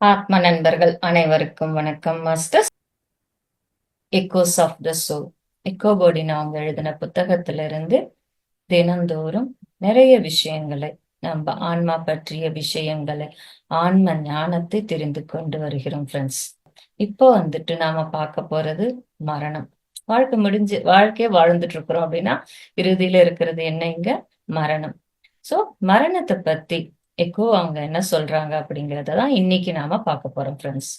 ஆத்ம நண்பர்கள் அனைவருக்கும் வணக்கம் master echoes of the soul echo போர்டின் அவங்க எழுதின புத்தகத்திலிருந்து தினந்தோறும் நிறைய விஷயங்களை நம்ம ஆன்மா பற்றிய விஷயங்களை ஆன்ம ஞானத்தை தெரிந்து கொண்டு வருகிறோம் ஃப்ரெண்ட்ஸ் இப்போ வந்துட்டு நாம பார்க்க போறது மரணம். வாழ்க்கை முடிஞ்சு வாழ்க்கையே வாழ்ந்துட்டு இருக்கிறோம் அப்படின்னா இறுதியில இருக்கிறது என்ன இங்க? மரணம். சோ மரணத்தை பத்தி எக்கோ அவங்க என்ன சொல்றாங்க அப்படிங்கறத தான் இன்னைக்கு நாம பார்க்க போறோம் ஃப்ரெண்ட்ஸ்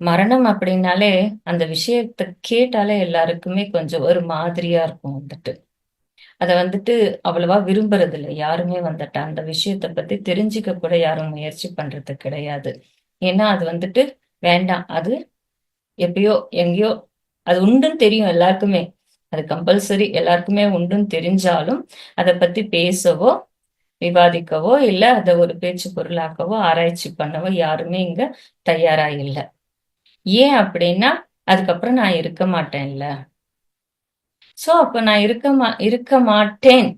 மரணம் அப்படின்னாலே அந்த விஷயத்த கேட்டாலே எல்லாருக்குமே கொஞ்சம் ஒரு மாதிரியா இருக்கும் வந்துட்டு. அத வந்துட்டு அவ்வளவா விரும்புறது இல்லை யாருமே வந்துட்டா அந்த விஷயத்த பத்தி தெரிஞ்சுக்க கூட யாரும் முயற்சி பண்றது கிடையாது. ஏன்னா அது வந்துட்டு வேண்டாம். அது எப்பயோ எங்கேயோ அது உண்டுன்னு தெரியும் எல்லாருக்குமே. அது கம்பல்சரி எல்லாருக்குமே உண்டுன்னு தெரிஞ்சாலும் அதை பத்தி பேசவோ விவாதிக்கவோ இல்ல அதை ஒரு பேச்சு பொருளாக்கவோ ஆராய்ச்சி பண்ணவோ யாருமே இங்க தயாரா இல்லை. ஏன் அப்படின்னா அதுக்கப்புறம் நான் இருக்க மாட்டேன்ல. சோ அப்ப நான் இருக்க மா இருக்க மாட்டேன்.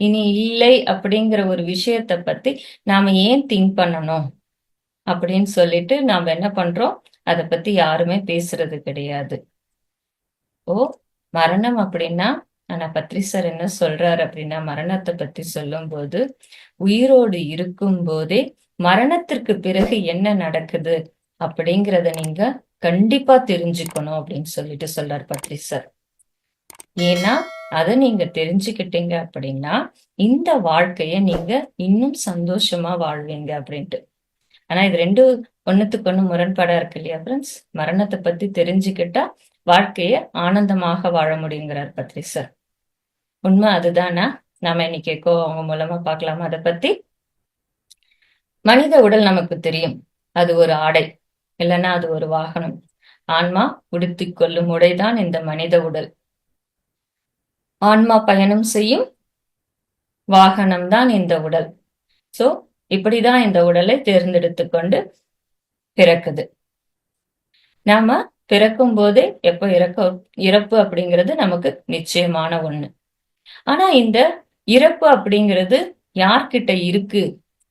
இனி இல்லை அப்படிங்கிற ஒரு விஷயத்த பத்தி நாம ஏன் திங்க் பண்ணணும்? அப்படின்னு சொல்லிட்டு நாம என்ன பண்றோம்? அதை பத்தி யாருமே பேசுறது கிடையாது. ஓ மரணம் அப்படின்னா ஆனா பத்ரிசர் என்ன சொல்றாரு அப்படின்னா மரணத்தை பத்தி சொல்லும் போது உயிரோடு இருக்கும் போதே மரணத்திற்கு பிறகு என்ன நடக்குது அப்படிங்கிறத நீங்க கண்டிப்பா தெரிஞ்சுக்கணும் அப்படின்னு சொல்லிட்டு சொல்றாரு பத்ரிசர் ஏன்னா அதை நீங்க தெரிஞ்சுக்கிட்டீங்க அப்படின்னா இந்த வாழ்க்கைய நீங்க இன்னும் சந்தோஷமா வாழ்வீங்க அப்படின்ட்டு. ஆனா இது ரெண்டு ஒண்ணுத்துக்கு ஒண்ணு முரண்பாடா இருக்கு இல்லையா ஃப்ரெண்ட்ஸ் மரணத்தை பத்தி தெரிஞ்சுக்கிட்டா வாழ்க்கைய ஆனந்தமாக வாழ முடியுங்கிறார் பத்ரிசர் உண்மை அதுதானா? நாம இன்னைக்கு எக்கோ அவங்க மூலமா பார்க்கலாமா? அதை பத்தி? மனித உடல் நமக்கு தெரியும். அது ஒரு ஆடை. இல்லைன்னா அது ஒரு வாகனம். ஆன்மா உடுத்தி கொள்ளும் உடைதான் இந்த மனித உடல். ஆன்மா பயணம் செய்யும் வாகனம் தான் இந்த உடல். சோ இப்படிதான் இந்த உடலை தேர்ந்தெடுத்து கொண்டு பிறக்குது. நாம பிறக்கும் போதே எப்போ இறக்க இறப்பு அப்படிங்கிறது நமக்கு நிச்சயமான ஒண்ணு. ஆனா இந்த இறப்பு அப்படிங்கிறது யார்கிட்ட இருக்கு?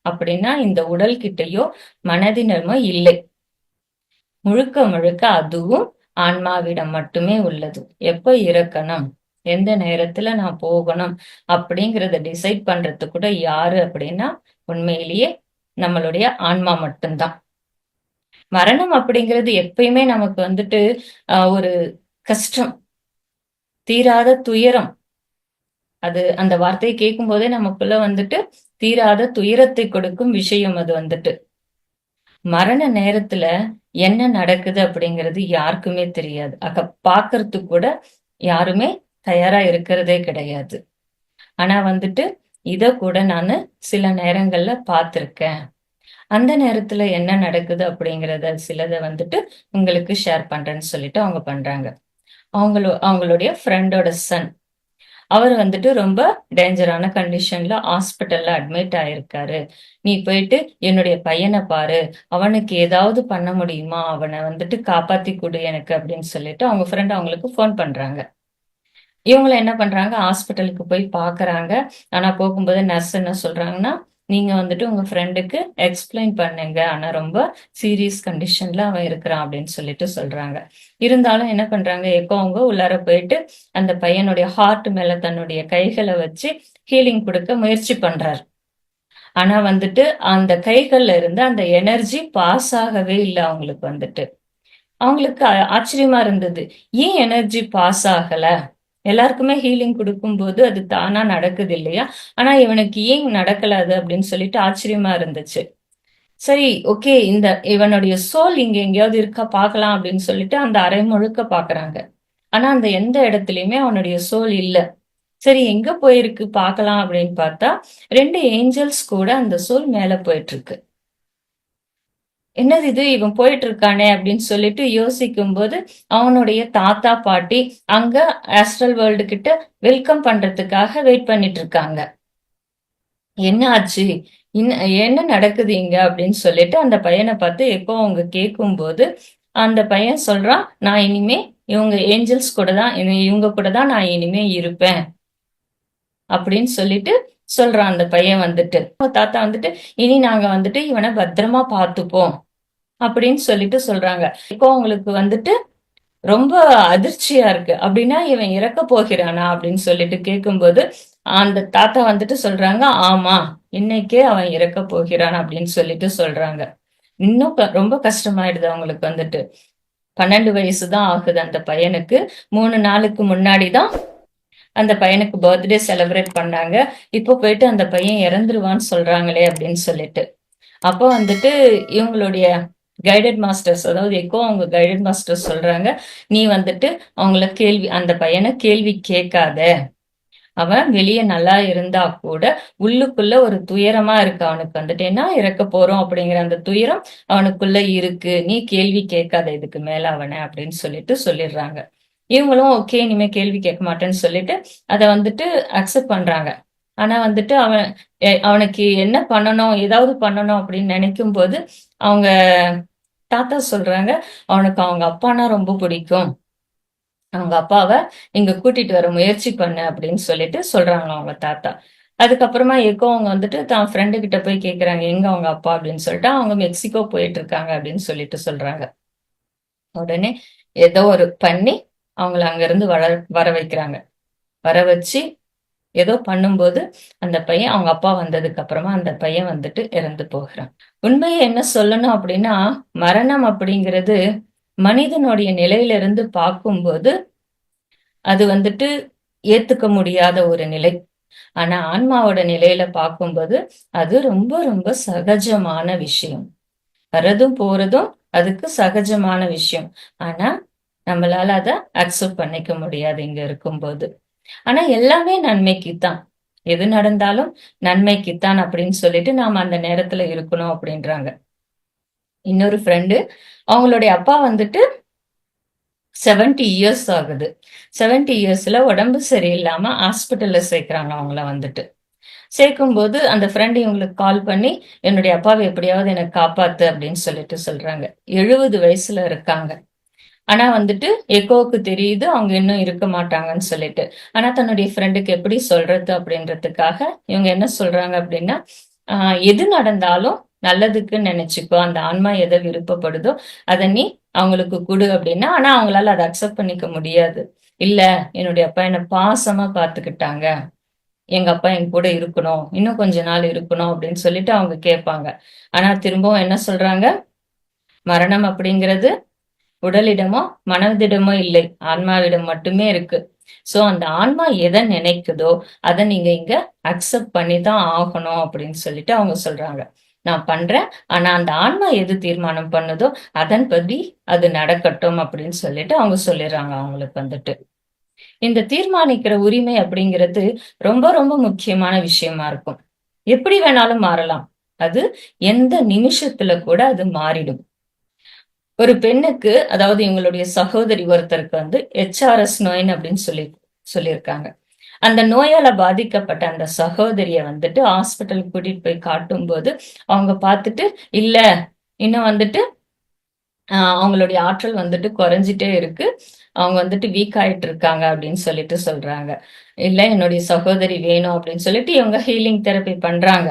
அப்படின்னா இந்த உடல் கிட்டயோ மனதினமோ இல்லை. முழுக்க முழுக்க அதுவும் ஆன்மாவிடம் மட்டுமே உள்ளது. எப்ப இறக்கணும்? எந்த நேரத்துல நான் போகணும்? அப்படிங்கறத டிசைட் பண்றது கூட யாரு அப்படின்னா உண்மையிலேயே நம்மளுடைய ஆன்மா மட்டும்தான். மரணம் அப்படிங்கிறது எப்பயுமே நமக்கு வந்துட்டு ஒரு கஷ்டம். தீராத துயரம். அது அந்த வார்த்தையை கேட்கும் போதே நமக்குள்ள வந்துட்டு தீராத துயரத்தை கொடுக்கும் விஷயம் அது வந்துட்டு. மரண நேரத்துல என்ன நடக்குது அப்படிங்கிறது யாருக்குமே தெரியாது. அக்க பாக்குறதுக்கு கூட யாருமே தயாரா இருக்கிறதே கிடையாது. ஆனா வந்துட்டு இத கூட நான் சில நேரங்கள்ல பார்த்திருக்கேன் அந்த நேரத்துல என்ன நடக்குது அப்படிங்கிறத சிலதை வந்துட்டு உங்களுக்கு ஷேர் பண்றேன்னு சொல்லிட்டு அவங்க பண்றாங்க. அவங்களோ அவங்களுடைய ஃப்ரெண்டோட சன் அவர் வந்துட்டு ரொம்ப டேஞ்சரான கண்டிஷன்ல ஹாஸ்பிட்டல்ல அட்மிட் ஆயிருக்காரு. நீ போயிட்டு என்னுடைய பையனை பாரு. அவனுக்கு ஏதாவது பண்ண முடியுமா? அவனை வந்துட்டு காப்பாத்தி கொடு எனக்கு அப்படின்னு சொல்லிட்டு அவங்க ஃப்ரெண்ட் அவங்களுக்கு ஃபோன் பண்றாங்க. இவங்கள என்ன பண்றாங்க? ஹாஸ்பிட்டலுக்கு போய் பாக்குறாங்க. ஆனா போகும்போது நர்ஸ் என்ன சொல்றாங்கன்னா நீங்க வந்துட்டு உங்க ஃப்ரெண்டுக்கு எக்ஸ்பிளைன் பண்ணுங்க. ஆனா ரொம்ப சீரியஸ் கண்டிஷன்ல அவன் இருக்கிறான் அப்படின்னு சொல்லிட்டு சொல்றாங்க. இருந்தாலும் என்ன பண்றாங்க? எக்கோ அவங்க உள்ளார போயிட்டு அந்த பையனுடைய ஹார்ட் மேல தன்னுடைய கைகளை வச்சு ஹீலிங் கொடுக்க முயற்சி பண்றாரு. ஆனா வந்துட்டு அந்த கைகள்ல இருந்து அந்த எனர்ஜி பாஸ் ஆகவே இல்லை அவங்களுக்கு வந்துட்டு. அவங்களுக்கு ஆச்சரியமா இருந்தது. ஏன் எனர்ஜி பாஸ் ஆகல? எல்லாருக்குமே ஹீலிங் கொடுக்கும்போது அது தானா நடக்குது இல்லையா? ஆனா இவனுக்கு ஏன் நடக்கலாது அப்படின்னு சொல்லிட்டு ஆச்சரியமா இருந்துச்சு. சரி ஓகே இந்த இவனுடைய சோல் இங்க எங்கேயாவது இருக்கா? பார்க்கலாம் அப்படின்னு சொல்லிட்டு அந்த அரை முழுக்க பாக்குறாங்க ஆனா அந்த எந்த இடத்துலயுமே அவனுடைய சோல் இல்ல. சரி எங்க போயிருக்கு? பார்க்கலாம் அப்படின்னு பார்த்தா ரெண்டு ஏஞ்சல்ஸ் கூட அந்த சோல் மேல போயிட்டு இருக்கு என்னது இது? இவன் போயிட்டு இருக்கானே அப்படின்னு சொல்லிட்டு யோசிக்கும் போது அவனுடைய தாத்தா பாட்டி அங்க ஆஸ்ட்ரல் வேர்ல்டு கிட்ட வெல்கம் பண்றதுக்காக வெயிட் பண்ணிட்டு இருக்காங்க என்ன ஆச்சு? என்ன நடக்குது இங்க? அப்படின்னு சொல்லிட்டு அந்த பையனை பார்த்து எப்போ அவங்க கேட்கும் போது அந்த பையன் சொல்றான் நான் இனிமே இவங்க ஏஞ்சல்ஸ் கூட தான் இவங்க கூட தான் நான் இனிமே இருப்பேன். அப்படின்னு சொல்லிட்டு சொல்றான் அந்த பையன் வந்துட்டு. தாத்தா வந்துட்டு இனி நாங்க வந்துட்டு இவனை பத்திரமா பார்த்துப்போம். அப்படின்னு சொல்லிட்டு சொல்றாங்க. இப்போ அவங்களுக்கு வந்துட்டு ரொம்ப அதிர்ச்சியா இருக்கு. அப்படின்னா இவன் இறக்க போகிறானா அப்படின்னு சொல்லிட்டு கேட்கும்போது அந்த தாத்தா வந்துட்டு சொல்றாங்க ஆமா இன்னைக்கே அவன் இறக்க போகிறான் அப்படின்னு சொல்லிட்டு சொல்றாங்க. இன்னும் ரொம்ப கஷ்டமாயிடுது அவங்களுக்கு வந்துட்டு. பன்னெண்டு வயசு தான் ஆகுது அந்த பையனுக்கு. மூணு நாளுக்கு முன்னாடி தான் அந்த பையனுக்கு பர்த்டே செலிப்ரேட் பண்ணாங்க. இப்போ போயிட்டு அந்த பையன் இறந்துருவான்னு சொல்றாங்களே அப்படின்னு சொல்லிட்டு. அப்போ வந்துட்டு இவங்களுடைய கைடட் மாஸ்டர்ஸ் அதாவது எக்கோ அவங்க கைடட் மாஸ்டர்ஸ் சொல்றாங்க. நீ வந்துட்டு அவங்கள கேள்வி அந்த பையனை கேள்வி கேட்காத. அவன் வெளியே நல்லா இருந்தா கூட உள்ளுக்குள்ள ஒரு துயரமா இருக்கு அவனுக்கு. வந்துட்டு என்ன இறக்க போறோம் அப்படிங்கிற அந்த துயரம் அவனுக்குள்ள இருக்கு. நீ கேள்வி கேட்காத இதுக்கு மேல அவனை அப்படின்னு சொல்லிட்டு சொல்லிடுறாங்க. இவங்களும் ஓகே இனிமே கேள்வி கேட்க மாட்டேன்னு சொல்லிட்டு அதை வந்துட்டு அக்செப்ட் பண்றாங்க. ஆனா வந்துட்டு அவன் அவனுக்கு என்ன பண்ணணும் ஏதாவது பண்ணணும் அப்படின்னு நினைக்கும் போது அவங்க தாத்தா சொல்றாங்க அவனுக்கு அவங்க அப்பானா ரொம்ப பிடிக்கும். அவங்க அப்பாவை இங்க கூட்டிட்டு வர முயற்சி பண்ண அப்படின்னு சொல்லிட்டு சொல்றாங்க அவங்க தாத்தா. அதுக்கப்புறமா எக்கோ அவங்க வந்துட்டு தான் ஃப்ரெண்டு கிட்ட போய் கேக்குறாங்க எங்க அவங்க அப்பா? அப்படின்னு சொல்லிட்டு அவங்க மெக்சிகோ போயிட்டு இருக்காங்க அப்படின்னு சொல்லிட்டு சொல்றாங்க. உடனே ஏதோ ஒரு பண்ணி அவங்கள அங்கிருந்து வர வர வைக்கிறாங்க. வர வச்சு ஏதோ பண்ணும்போது அந்த பையன் அவங்க அப்பா வந்ததுக்கு அப்புறமா அந்த பையன் வந்துட்டு இறந்து போகிறான். உண்மையை என்ன சொல்லணும் அப்படின்னா மரணம் அப்படிங்கிறது மனிதனுடைய நிலையிலிருந்து பார்க்கும்போது அது வந்துட்டு ஏத்துக்க முடியாத ஒரு நிலை. ஆனா ஆன்மாவோட நிலையில பார்க்கும்போது அது ரொம்ப ரொம்ப சகஜமான விஷயம். வரதும் போறதும் அதுக்கு சகஜமான விஷயம். ஆனா நம்மளால அதை அக்செப்ட் பண்ணிக்க முடியாது இங்க இருக்கும்போது. ஆனா எல்லாமே நன்மைக்குத்தான். எது நடந்தாலும் நன்மைக்குத்தான் அப்படின்னு சொல்லிட்டு நாம அந்த நேரத்துல இருக்கணும் அப்படின்றாங்க. இன்னொரு ஃப்ரெண்டு அவங்களுடைய அப்பா வந்துட்டு செவன்டி இயர்ஸ் ஆகுது. செவன்டி இயர்ஸ்ல உடம்பு சரியில்லாம ஹாஸ்பிட்டல்ல சேர்க்கிறாங்க அவங்கள வந்துட்டு. சேர்க்கும்போது அந்த ஃப்ரெண்ட் இவங்களுக்கு கால் பண்ணி என்னுடைய அப்பாவை எப்படியாவது எனக்கு காப்பாத்து அப்படின்னு சொல்லிட்டு சொல்றாங்க. எழுபது வயசுல இருக்காங்க. ஆனா வந்துட்டு எக்கோவுக்கு தெரியுது அவங்க இன்னும் இருக்க மாட்டாங்கன்னு சொல்லிட்டு. ஆனா தன்னுடைய ஃப்ரெண்டுக்கு எப்படி சொல்றது அப்படின்றதுக்காக இவங்க என்ன சொல்றாங்க அப்படின்னா எது நடந்தாலும் நல்லதுக்குன்னு நினைச்சுக்கோ. அந்த ஆன்மா எதை விருப்பப்படுதோ அதை நீ அவங்களுக்கு கொடு அப்படின்னா ஆனா அவங்களால அதை அக்செப்ட் பண்ணிக்க முடியாது. இல்ல என்னுடைய அப்பா என்ன பாசமா பாத்துக்கிட்டாங்க எங்க அப்பா என் கூட இருக்கணும். இன்னும் கொஞ்ச நாள் இருக்கணும் அப்படின்னு சொல்லிட்டு அவங்க கேட்பாங்க. ஆனா திரும்பவும் என்ன சொல்றாங்க? மரணம் அப்படிங்கிறது உடலிடமோ மனதிடமோ இல்லை. ஆன்மாவிடம் மட்டுமே இருக்கு. சோ அந்த ஆன்மா எதை நினைக்குதோ அதை நீங்க இங்க அக்செப்ட் பண்ணி தான் ஆகணும் அப்படின்னு சொல்லிட்டு அவங்க சொல்றாங்க. நான் பண்றேன். ஆனா அந்த ஆன்மா எது தீர்மானம் பண்ணுதோ அதன்படி அது நடக்கட்டும் அப்படின்னு சொல்லிட்டு அவங்க சொல்லிடுறாங்க அவங்களுக்கு வந்துட்டு. இந்த தீர்மானிக்கிற உரிமை அப்படிங்கிறது ரொம்ப ரொம்ப முக்கியமான விஷயமா இருக்கும். எப்படி வேணாலும் மாறலாம். அது எந்த நிமிஷத்துல கூட அது மாறிடும். ஒரு பெண்ணுக்கு அதாவது இவங்களுடைய சகோதரி ஒருத்தருக்கு வந்து ஹெச்ஆர்எஸ் நோயின் அப்படின்னு சொல்லி சொல்லியிருக்காங்க. அந்த நோயால பாதிக்கப்பட்ட அந்த சகோதரிய வந்துட்டு ஹாஸ்பிட்டலுக்கு கூட்டிட்டு போய் காட்டும் போது அவங்க பார்த்துட்டு இல்ல இன்னும் வந்துட்டு அவங்களுடைய ஆற்றல் வந்துட்டு குறைஞ்சிட்டே இருக்கு. அவங்க வந்துட்டு வீக் ஆயிட்டு இருக்காங்க அப்படின்னு சொல்லிட்டு சொல்றாங்க. இல்ல என்னுடைய சகோதரி வேணும் அப்படின்னு சொல்லிட்டு இவங்க ஹீலிங் தெரப்பி பண்றாங்க.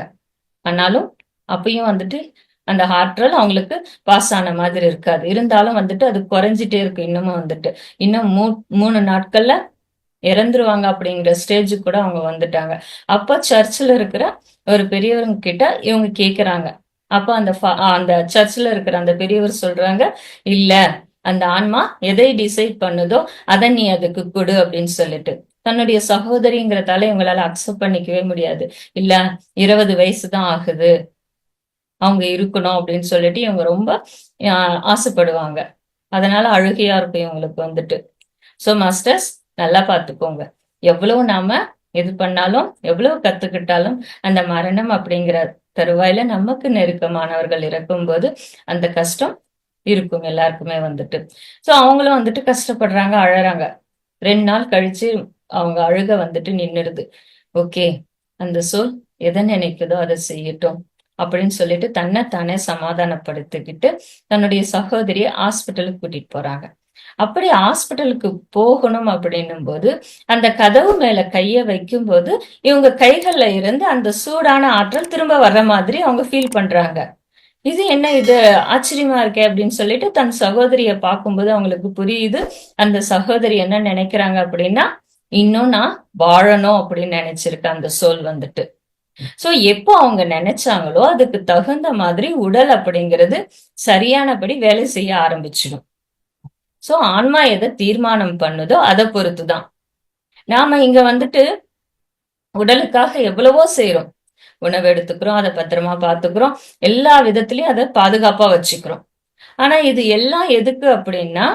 ஆனாலும் அப்பயும் வந்துட்டு அந்த ஆற்றல் அவங்களுக்கு பாஸ் ஆன மாதிரி இருக்காது. இருந்தாலும் வந்துட்டு அது குறைஞ்சிட்டே இருக்கு. இன்னமும் வந்துட்டு. இன்னும் மூ மூணு நாட்கள்ல இறந்துருவாங்க அப்படிங்கிற ஸ்டேஜ் கூட அவங்க வந்துட்டாங்க. அப்ப சர்ச்சில் இருக்கிற ஒரு பெரியவங்க கிட்ட இவங்க கேக்குறாங்க. அப்ப அந்த அந்த சர்ச்சில் இருக்கிற அந்த பெரியவர் சொல்றாங்க இல்ல அந்த ஆன்மா எதை டிசைட் பண்ணுதோ அதை நீ அதுக்கு கொடு அப்படின்னு சொல்லிட்டு. தன்னுடைய சகோதரிங்கிறதால இவங்களால அக்செப்ட் பண்ணிக்கவே முடியாது. இல்ல இருபது வயசு தான் ஆகுது. அவங்க இருக்கணும் அப்படின்னு சொல்லிட்டு இவங்க ரொம்ப ஆசைப்படுவாங்க. அதனால அழுகையா இருக்கும் இவங்களுக்கு வந்துட்டு. ஸோ மாஸ்டர்ஸ் நல்லா பார்த்துக்கோங்க. எவ்வளவு நாம இது பண்ணாலும் எவ்வளவு கத்துக்கிட்டாலும் அந்த மரணம் அப்படிங்கிற தருவாயில நமக்கு நெருக்கமானவர்கள் இறக்கும்போது அந்த கஷ்டம் இருக்கும் எல்லாருக்குமே வந்துட்டு. ஸோ அவங்களும் வந்துட்டு கஷ்டப்படுறாங்க அழறாங்க. ரெண்டு நாள் கழிச்சு அவங்க அழுக வந்துட்டு நின்னுடுது ஓகே அந்த சொல் எதை நினைக்குதோ அதை செய்யட்டும். அப்படின்னு சொல்லிட்டு தன்னை தானே சமாதானப்படுத்திக்கிட்டு தன்னுடைய சகோதரியை ஹாஸ்பிட்டலுக்கு கூட்டிட்டு போறாங்க. அப்படி ஹாஸ்பிட்டலுக்கு போகணும் அப்படின்னும் போது அந்த கதவு மேல கைய வைக்கும் போது இவங்க கைகள்ல இருந்து அந்த சூடான ஆற்றல் திரும்ப வர்ற மாதிரி அவங்க ஃபீல் பண்றாங்க. இது என்ன இது ஆச்சரியமா இருக்கே அப்படின்னு சொல்லிட்டு தன் சகோதரிய பார்க்கும்போது அவங்களுக்கு புரியுது அந்த சகோதரி என்ன நினைக்கிறாங்க அப்படின்னா இன்னும் நான் வாழணும் அப்படின்னு நினைச்சிருக்க அந்த சோல் வந்துட்டு. சோ எப்போ அவங்க நினைச்சாங்களோ அதுக்கு தகுந்த மாதிரி உடல் அப்படிங்கிறது சரியானபடி வேலை செய்ய ஆரம்பிச்சிடும். சோ ஆன்மா எதை தீர்மானம் பண்ணுதோ அதை பொறுத்துதான். நாம இங்க வந்துட்டு உடலுக்காக எவ்வளவோ செய்யறோம் உணவு எடுத்துக்கிறோம் அதை பத்திரமா பாத்துக்கிறோம் எல்லா விதத்திலயும் அதை பாதுகாப்பா வச்சுக்கிறோம். ஆனா இது எல்லாம் எதுக்கு அப்படின்னா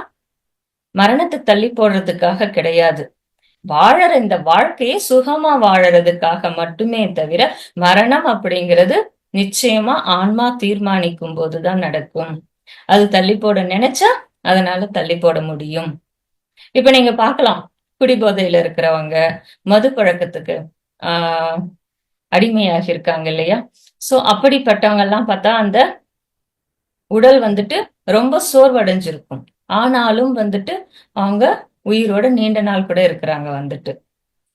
மரணத்தை தள்ளி போடுறதுக்காக கிடையாது. வாழற இந்த வாழ்க்கையை சுகமா வாழறதுக்காக மட்டுமே தவிர மரணம் அப்படிங்கிறது நிச்சயமா ஆன்மா தீர்மானிக்கும் போதுதான் நடக்கும். அது தள்ளி போட நினைச்சா அதனால தள்ளி போட முடியும். இப்ப நீங்க பாக்கலாம் குடிபோதையில இருக்கிறவங்க மது பழக்கத்துக்கு ஆஹ் அடிமையாக இருக்காங்க இல்லையா? சோ அப்படிப்பட்டவங்க எல்லாம் பார்த்தா அந்த உடல் வந்துட்டு ரொம்ப சோர்வடைஞ்சிருக்கும். ஆனாலும் வந்துட்டு அவங்க உயிரோட நீண்ட நாள் கூட இருக்கிறாங்க வந்துட்டு.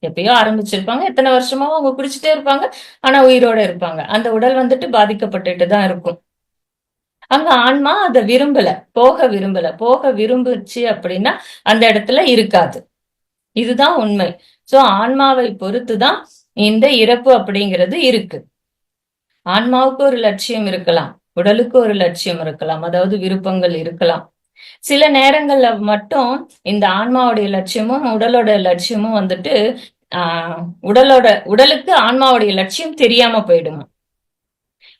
எப்பயோ ஆரம்பிச்சிருப்பாங்க எத்தனை வருஷமா அவங்க குடிச்சிட்டே இருப்பாங்க ஆனா உயிரோட இருப்பாங்க. அந்த உடல் வந்துட்டு பாதிக்கப்பட்டுட்டு தான் இருக்கும். அங்க ஆன்மா அதை விரும்பல போக விரும்பல. போக விரும்புச்சு அப்படின்னா அந்த இடத்துல இருக்காது. இதுதான் உண்மை. சோ ஆன்மாவை பொறுத்துதான் இந்த இறப்பு அப்படிங்கிறது இருக்கு. ஆன்மாவுக்கு ஒரு லட்சியம் இருக்கலாம் உடலுக்கு ஒரு லட்சியம் இருக்கலாம் அதாவது விருப்பங்கள் இருக்கலாம். சில நேரங்கள்ல மட்டும் இந்த ஆன்மாவுடைய லட்சியமும் உடலோட லட்சியமும் வந்துட்டு ஆஹ் உடலோட உடலுக்கு ஆன்மாவுடைய லட்சியம் தெரியாம போயிடுமா?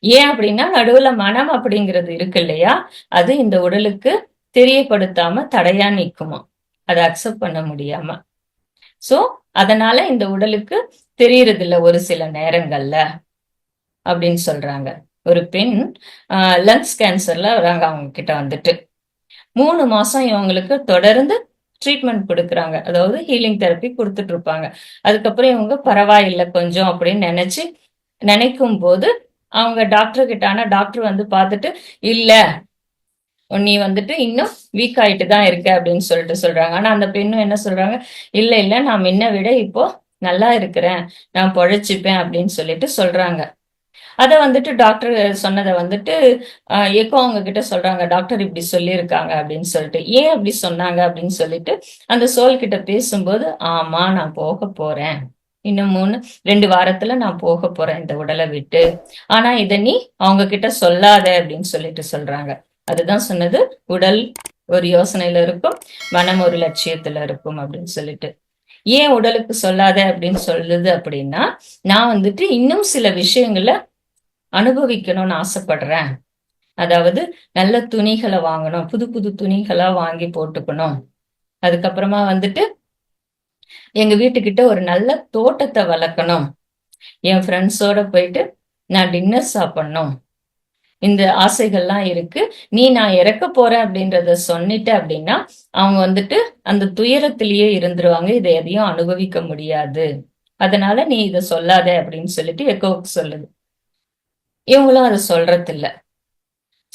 ஏன் அப்படின்னா நடுவுல மனம் அப்படிங்கிறது இருக்கு இல்லையா? அது இந்த உடலுக்கு தெரியப்படுத்தாம தடையா நிக்குமா? அதை அக்செப்ட் பண்ண முடியாம. சோ அதனால இந்த உடலுக்கு தெரியறது இல்ல ஒரு சில நேரங்கள்ல அப்படின்னு சொல்றாங்க. ஒரு பெண் லங்ஸ் கேன்சர்ல வராங்க அவங்க கிட்ட வந்துட்டு. மூணு மாசம் இவங்களுக்கு தொடர்ந்து ட்ரீட்மெண்ட் கொடுக்குறாங்க. அதாவது ஹீலிங் தெரப்பி கொடுத்துட்டு இருப்பாங்க அதுக்கப்புறம் இவங்க பரவாயில்லை கொஞ்சம் அப்படின்னு நினைச்சு நினைக்கும் போது அவங்க டாக்டர் கிட்ட ஆனா டாக்டர் வந்து பார்த்துட்டு இல்ல நீ வந்துட்டு இன்னும் வீக் ஆயிட்டு தான் இருக்க அப்படின்னு சொல்லிட்டு சொல்றாங்க. ஆனா அந்த பெண்ணும் என்ன சொல்றாங்க இல்ல இல்ல நான் முன்ன விட இப்போ நல்லா இருக்கிறேன். நான் பொழைச்சிப்பேன் அப்படின்னு சொல்லிட்டு சொல்றாங்க. அதை வந்துட்டு டாக்டர் சொன்னதை வந்துட்டு எக்கோ அவங்க கிட்ட சொல்றாங்க டாக்டர் இப்படி சொல்லியிருக்காங்க அப்படின்னு சொல்லிட்டு. ஏன் அப்படி சொன்னாங்க அப்படின்னு சொல்லிட்டு அந்த சோல் கிட்ட பேசும்போது ஆமா நான் போக போறேன். இன்னும் மூணு ரெண்டு வாரத்துல நான் போக போறேன் இந்த உடலை விட்டு. ஆனா இத நீ அவங்க கிட்ட சொல்லாத அப்படின்னு சொல்லிட்டு சொல்றாங்க. அதுதான் சொன்னது உடல் ஒரு யோசனையில இருக்கும் மனம் ஒரு லட்சியத்துல இருக்கும் அப்படின்னு சொல்லிட்டு. ஏன் உடலுக்கு சொல்லாத அப்படின்னு சொல்லுது அப்படின்னா நான் வந்துட்டு இன்னும் சில விஷயங்களை அனுபவிக்கணும்னு ஆசைப்படுறேன். அதாவது நல்ல துணிகளை வாங்கணும். புது புது துணிகளா வாங்கி போட்டுக்கணும். அதுக்கப்புறமா வந்துட்டு எங்க வீட்டுக்கிட்ட ஒரு நல்ல தோட்டத்தை வளர்க்கணும். என் ஃப்ரெண்ட்ஸோட போயிட்டு நான் டின்னர் சாப்பிடணும். இந்த ஆசைகள்லாம் இருக்கு. நீ நான் இறக்க போறேன் அப்படின்றத சொன்னிட்ட அப்படின்னா அவங்க வந்துட்டு அந்த துயரத்திலேயே இருந்துருவாங்க. இதை எதையும் அனுபவிக்க முடியாது. அதனால நீ இதை சொல்லாத அப்படின்னு சொல்லிட்டு எக்கோவுக்கு சொல்லுது. இவங்களும் அதை சொல்றது இல்ல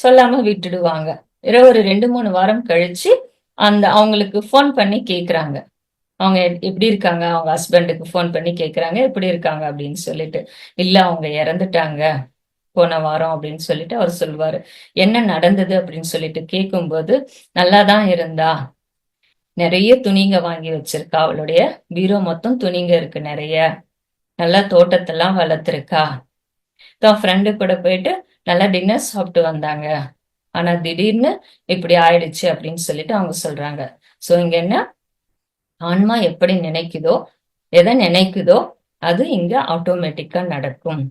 சொல்லாம விட்டுடுவாங்க. இரவு ஒரு ரெண்டு மூணு வாரம் கழிச்சு அந்த அவங்களுக்கு ஃபோன் பண்ணி கேட்குறாங்க அவங்க எப்படி இருக்காங்க? அவங்க ஹஸ்பண்டுக்கு ஃபோன் பண்ணி கேட்குறாங்க எப்படி இருக்காங்க அப்படின்னு சொல்லிட்டு. இல்லை அவங்க இறந்துட்டாங்க. போன வாரம் அப்படின்னு சொல்லிட்டு அவர் சொல்வாரு என்ன நடந்தது அப்படின்னு சொல்லிட்டு கேட்கும்போது நல்லாதான் இருந்தா. நிறைய துணிங்க வாங்கி வச்சிருக்கா. அவளுடைய பீரோ மொத்தம் துணிங்க இருக்கு நிறைய. நல்லா தோட்டத்தெல்லாம் வளர்த்துருக்கா. தான் ஃப்ரெண்டு கூட போயிட்டு நல்லா டின்னர் சாப்பிட்டு வந்தாங்க. ஆனா திடீர்னு இப்படி ஆயிடுச்சு அப்படின்னு சொல்லிட்டு அவங்க சொல்றாங்க. சோ இங்க என்ன? ஆன்மா எப்படி நினைக்குதோ எதை நினைக்குதோ அது இங்க ஆட்டோமேட்டிக்கா நடக்கும்.